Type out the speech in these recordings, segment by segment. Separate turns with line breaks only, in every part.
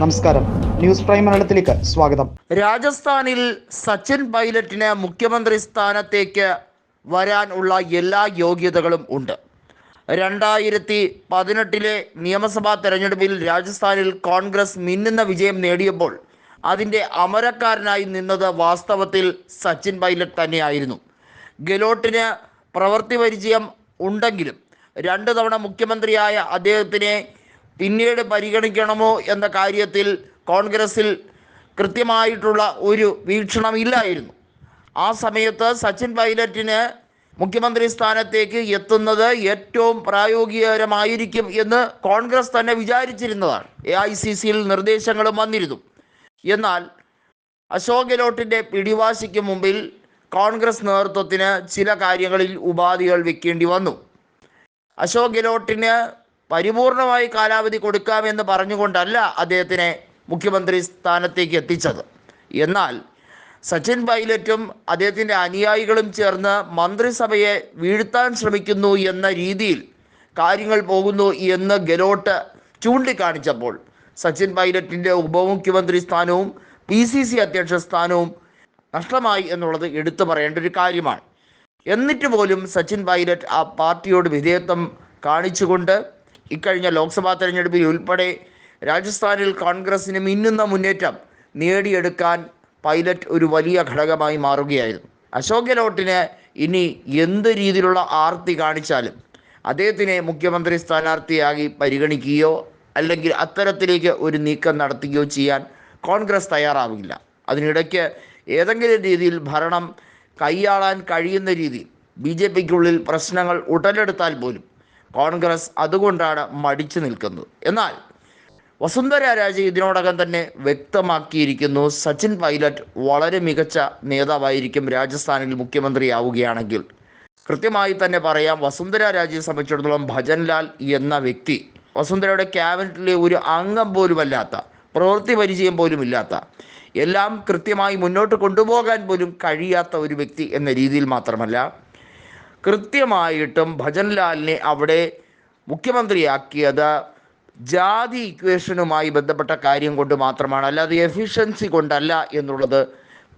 നമസ്കാരം. News prime മലയാളത്തിലേക്ക് സ്വാഗതം.
രാജസ്ഥാനിൽ സച്ചിൻ പൈലറ്റിന് മുഖ്യമന്ത്രി സ്ഥാനത്തേക്ക് വരാൻ ഉള്ള എല്ലാ യോഗ്യതകളും ഉണ്ട്. രണ്ടായിരത്തി പതിനെട്ടിലെ നിയമസഭാ തെരഞ്ഞെടുപ്പിൽ രാജസ്ഥാനിൽ കോൺഗ്രസ് മിന്നുന്ന വിജയം നേടിയപ്പോൾ അതിന്റെ അമരക്കാരനായി നിന്നത് വാസ്തവത്തിൽ സച്ചിൻ പൈലറ്റ് തന്നെയായിരുന്നു. ഗെലോട്ടിന് പ്രവൃത്തി പരിചയം ഉണ്ടെങ്കിലും രണ്ട് തവണ മുഖ്യമന്ത്രിയായ അദ്ദേഹത്തിനെ പിന്നീട് പരിഗണിക്കണമോ എന്ന കാര്യത്തിൽ കോൺഗ്രസിൽ കൃത്യമായിട്ടുള്ള ഒരു വീക്ഷണം ഇല്ലായിരുന്നു ആ സമയത്ത് സച്ചിൻ പൈലറ്റിന് മുഖ്യമന്ത്രി സ്ഥാനത്തേക്ക് എത്തുന്നത് ഏറ്റവും പ്രായോഗികരമായിരിക്കും എന്ന് കോൺഗ്രസ് തന്നെ വിചാരിച്ചിരുന്നതാണ്. എ ഐ സി സിയിൽ നിർദ്ദേശങ്ങളും വന്നിരുന്നു. എന്നാൽ അശോക് ഗെലോട്ടിന്റെ പിടിവാശിക്ക് മുമ്പിൽ കോൺഗ്രസ് നേതൃത്വത്തിന് ചില കാര്യങ്ങളിൽ ഉപാധികൾ വെക്കേണ്ടി വന്നു. അശോക് ഗെലോട്ടിന് പരിപൂർണമായി കാലാവധി കൊടുക്കാമെന്ന് പറഞ്ഞുകൊണ്ടല്ല അദ്ദേഹത്തിനെ മുഖ്യമന്ത്രി സ്ഥാനത്തേക്ക് എത്തിച്ചത്. എന്നാൽ സച്ചിൻ പൈലറ്റും അദ്ദേഹത്തിന്റെ അനുയായികളും ചേർന്ന് മന്ത്രിസഭയെ വീഴ്ത്താൻ ശ്രമിക്കുന്നു എന്ന രീതിയിൽ കാര്യങ്ങൾ പോകുന്നു എന്ന് ഗെലോട്ട് ചൂണ്ടിക്കാണിച്ചപ്പോൾ സച്ചിൻ പൈലറ്റിന്റെ ഉപമുഖ്യമന്ത്രി സ്ഥാനവും പി സി സി അധ്യക്ഷ സ്ഥാനവും നഷ്ടമായി എന്നുള്ളത് എടുത്തു പറയേണ്ട ഒരു കാര്യമാണ്. എന്നിട്ട് പോലും സച്ചിൻ പൈലറ്റ് ആ പാർട്ടിയോട് വിധേയത്വം കാണിച്ചുകൊണ്ട് ഇക്കഴിഞ്ഞ ലോക്സഭാ തെരഞ്ഞെടുപ്പിൽ ഉൾപ്പെടെ രാജസ്ഥാനിൽ കോൺഗ്രസിന് മിന്നുന്ന മുന്നേറ്റം നേടിയെടുക്കാൻ പൈലറ്റ് ഒരു വലിയ ഘടകമായി മാറുകയായിരുന്നു. അശോക് ഗെലോട്ടിന് ഇനി എന്ത് രീതിയിലുള്ള ആർത്തി കാണിച്ചാലും അദ്ദേഹത്തിനെ മുഖ്യമന്ത്രി സ്ഥാനാർത്ഥിയായി പരിഗണിക്കുകയോ അല്ലെങ്കിൽ അത്തരത്തിലേക്ക് ഒരു നീക്കം നടത്തുകയോ ചെയ്യാൻ കോൺഗ്രസ് തയ്യാറാവില്ല. അതിനിടയ്ക്ക് ഏതെങ്കിലും രീതിയിൽ ഭരണം കൈയാളാൻ കഴിയുന്ന രീതിയിൽ ബി ജെ പിക്കുള്ളിൽ പ്രശ്നങ്ങൾ ഉടലെടുത്താൽ പോലും കോൺഗ്രസ് അതുകൊണ്ടാണ് മടിച്ചു നിൽക്കുന്നത്. എന്നാൽ വസുന്ധര രാജ ഇതിനോടകം തന്നെ വ്യക്തമാക്കിയിരിക്കുന്നു സച്ചിൻ പൈലറ്റ് വളരെ മികച്ച നേതാവായിരിക്കും രാജസ്ഥാനിൽ മുഖ്യമന്ത്രിയാവുകയാണെങ്കിൽ. കൃത്യമായി തന്നെ പറയാം വസുന്ധര രാജയെ സംബന്ധിച്ചിടത്തോളം ഭജൻലാൽ എന്ന വ്യക്തി വസുന്ധരയുടെ ക്യാബിനറ്റിലെ ഒരു അംഗം പോലുമല്ലാത്ത പ്രവൃത്തി പരിചയം പോലും ഇല്ലാത്ത എല്ലാം കൃത്യമായി മുന്നോട്ട് കൊണ്ടുപോകാൻ പോലും കഴിയാത്ത ഒരു വ്യക്തി എന്ന രീതിയിൽ മാത്രമല്ല കൃത്യമായിട്ടും ഭജൻലാലിനെ അവിടെ മുഖ്യമന്ത്രിയാക്കിയത് ജാതി ഇക്വേഷനുമായി ബന്ധപ്പെട്ട കാര്യം കൊണ്ട് മാത്രമാണ്. അല്ലാതെ എഫിഷ്യൻസി കൊണ്ടല്ല എന്നുള്ളത്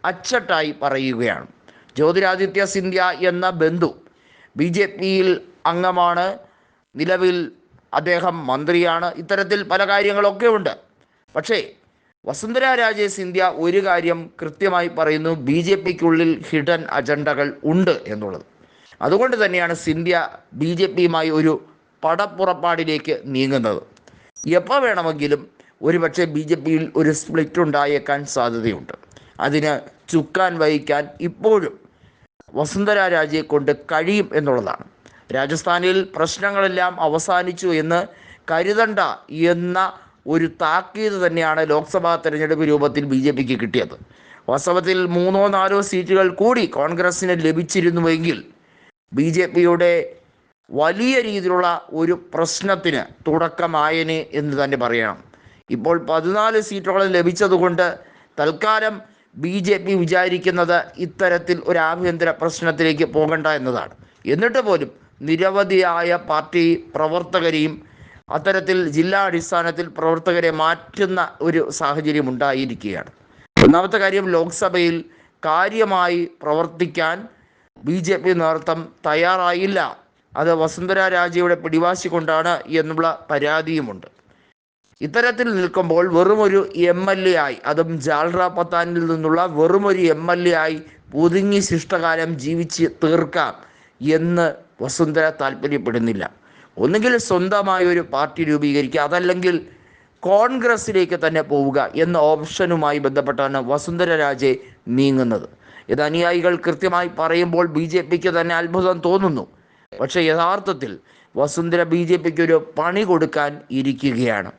അച്ചട്ടായി പറയുകയാണ്. ജ്യോതിരാദിത്യ സിന്ധ്യ എന്ന ബന്ധു ബി ജെ പിയിൽ അംഗമാണ്. നിലവിൽ അദ്ദേഹം മന്ത്രിയാണ്. ഇത്തരത്തിൽ പല കാര്യങ്ങളൊക്കെ ഉണ്ട്. പക്ഷേ വസുന്ധര രാജെ സിന്ധ്യ ഒരു കാര്യം കൃത്യമായി പറയുന്നു. ബി ജെ പിക്കുള്ളിൽ ഹിഡൻ അജണ്ടകൾ ഉണ്ട് എന്നുള്ളത്. അതുകൊണ്ട് തന്നെയാണ് സിന്ധ്യ ബി ജെ പിയുമായി ഒരു പടപ്പുറപ്പാടിലേക്ക് നീങ്ങുന്നത്. എപ്പോൾ വേണമെങ്കിലും ഒരുപക്ഷെ ബി ജെ പിയിൽ ഒരു സ്പ്ലിറ്റ് ഉണ്ടായേക്കാൻ സാധ്യതയുണ്ട്. അതിന് ചുക്കാൻ വഹിക്കാൻ ഇപ്പോഴും വസുന്ധര രാജയെ കൊണ്ട് കഴിയും എന്നുള്ളതാണ്. രാജസ്ഥാനിൽ പ്രശ്നങ്ങളെല്ലാം അവസാനിച്ചു എന്ന് കരുതണ്ട എന്ന ഒരു താക്കീത് തന്നെയാണ് ലോക്സഭാ തെരഞ്ഞെടുപ്പ് രൂപത്തിൽ ബി ജെ പിക്ക് കിട്ടിയത്. വാസ്തവത്തിൽ മൂന്നോ നാലോ സീറ്റുകൾ കൂടി കോൺഗ്രസിന് ലഭിച്ചിരുന്നുവെങ്കിൽ ബി ജെ പിയുടെ വലിയ രീതിയിലുള്ള ഒരു പ്രശ്നത്തിന് തുടക്കമായനെ എന്ന് തന്നെ പറയണം. ഇപ്പോൾ പതിനാല് സീറ്റുകളും ലഭിച്ചതുകൊണ്ട് തൽക്കാലം ബി ജെ പി വിചാരിക്കുന്നത് ഇത്തരത്തിൽ ഒരു ആഭ്യന്തര പ്രശ്നത്തിലേക്ക് പോകണ്ട എന്നതാണ്. എന്നിട്ട് പോലും നിരവധിയായ പാർട്ടി പ്രവർത്തകരെയും അത്തരത്തിൽ ജില്ലാ അടിസ്ഥാനത്തിൽ പ്രവർത്തകരെ മാറ്റുന്ന ഒരു സാഹചര്യം ഉണ്ടായിരിക്കുകയാണ്. ഒന്നാമത്തെ കാര്യം ലോക്സഭയിൽ കാര്യമായി പ്രവർത്തിക്കാൻ ബി ജെ പി നേതൃത്വം തയ്യാറായില്ല. അത് വസുന്ധര രാജയുടെ പിടിവാശി കൊണ്ടാണ് എന്നുള്ള പരാതിയുമുണ്ട്. ഇത്തരത്തിൽ നിൽക്കുമ്പോൾ വെറുമൊരു എം എൽ എ ആയി അതും ജാൽറ പത്താനിൽ നിന്നുള്ള വെറുമൊരു എം എൽ എ ആയി പുതുങ്ങി ശിഷ്ടകാലം ജീവിച്ച് തീർക്കാം എന്ന് വസുന്ധര താല്പര്യപ്പെടുന്നില്ല. ഒന്നുകിൽ സ്വന്തമായ ഒരു പാർട്ടി രൂപീകരിക്കുക അതല്ലെങ്കിൽ കോൺഗ്രസിലേക്ക് തന്നെ പോവുക എന്ന ഓപ്ഷനുമായി ബന്ധപ്പെട്ടാണ് വസുന്ധര രാജെ നീങ്ങുന്നത്. ഇത് അനുയായികൾ കൃത്യമായി പറയുമ്പോൾ ബി ജെ പിക്ക് തന്നെ അത്ഭുതം തോന്നുന്നു. പക്ഷേ യഥാർത്ഥത്തിൽ വസുന്ധര ബി ജെ പിക്ക് ഒരു പണി കൊടുക്കാൻ ഇരിക്കുകയാണ്.